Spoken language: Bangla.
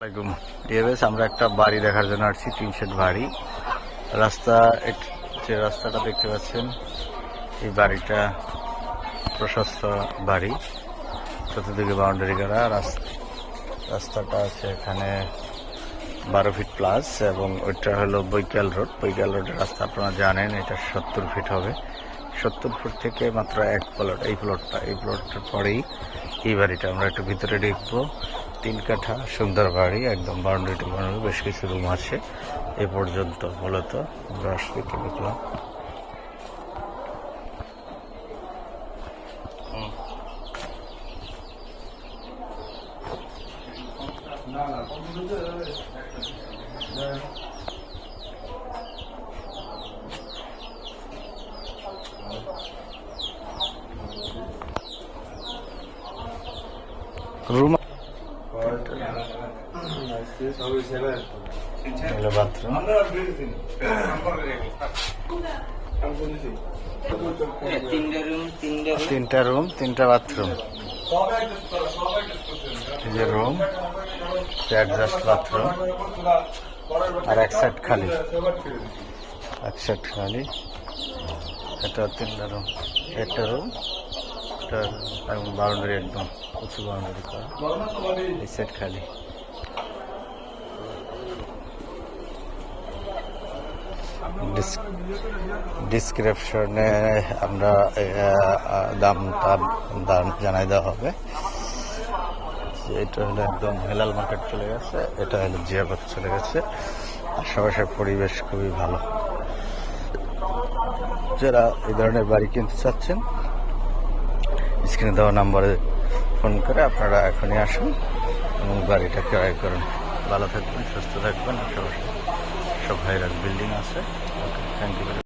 আসসালামাইকুম আমরা একটা বাড়ি দেখার জন্য আসছি, টিন শেড বাড়ি। রাস্তা যে রাস্তাটা দেখতে পাচ্ছেন, এই বাড়িটা প্রশস্ত বাড়ি। চতুর্দিকে বাউন্ডারি করা রাস- রাস্তাটা আছে এখানে বারো ফিট প্লাস এবং ওইটা হলো বৈকাল রোড। বৈকাল রোডের রাস্তা আপনারা জানেন, এটা সত্তর ফিট হবে। সত্তর ফুট থেকে মাত্র এক প্লট এই প্লটটা এই প্লটটার পরেই এই বাড়িটা আমরা একটু ভিতরে দেখব। তিন কাঠা সুন্দর বাড়ি, একদম বাউন্ডারিটি বানানো বেশ কিছু রুম আছে। এ পর্যন্ত মূলত আমরা আসলে কি দেখলাম। হুম। বাথরুম তিনটা রুম তিনটা রুম তিনটা রুম তিনটা বাথরুম রুম অ্যাডজাস্ট বাথরুম আর এক সাইড খালি। এক সাইড খালি। এটা তিনটা রুম, একটা রুম। এটা বাউন্ডারি একদম উঁচু বাউন্ডারি করা। খালি। ডিসক্রিপশনে আমরা দামটা দাম জানাই দেওয়া হবে। এটা হলো একদম হেলাল মার্কেট চলে গেছে, এটা হলো জিয়াবাদ চলে গেছে। আশেপাশের পরিবেশ খুবই ভালো। যারা এই ধরনের বাড়ি কিনতে চাচ্ছেন স্ক্রিনে দেওয়া নাম্বারে ফোন করে আপনারা এখনই আসুন এবং বাড়িটা ক্রয় করুন। ভালো থাকবেন, সুস্থ থাকবেন। আশেপাশে সব ভাইরাল বিল্ডিং আছে। Okay thank you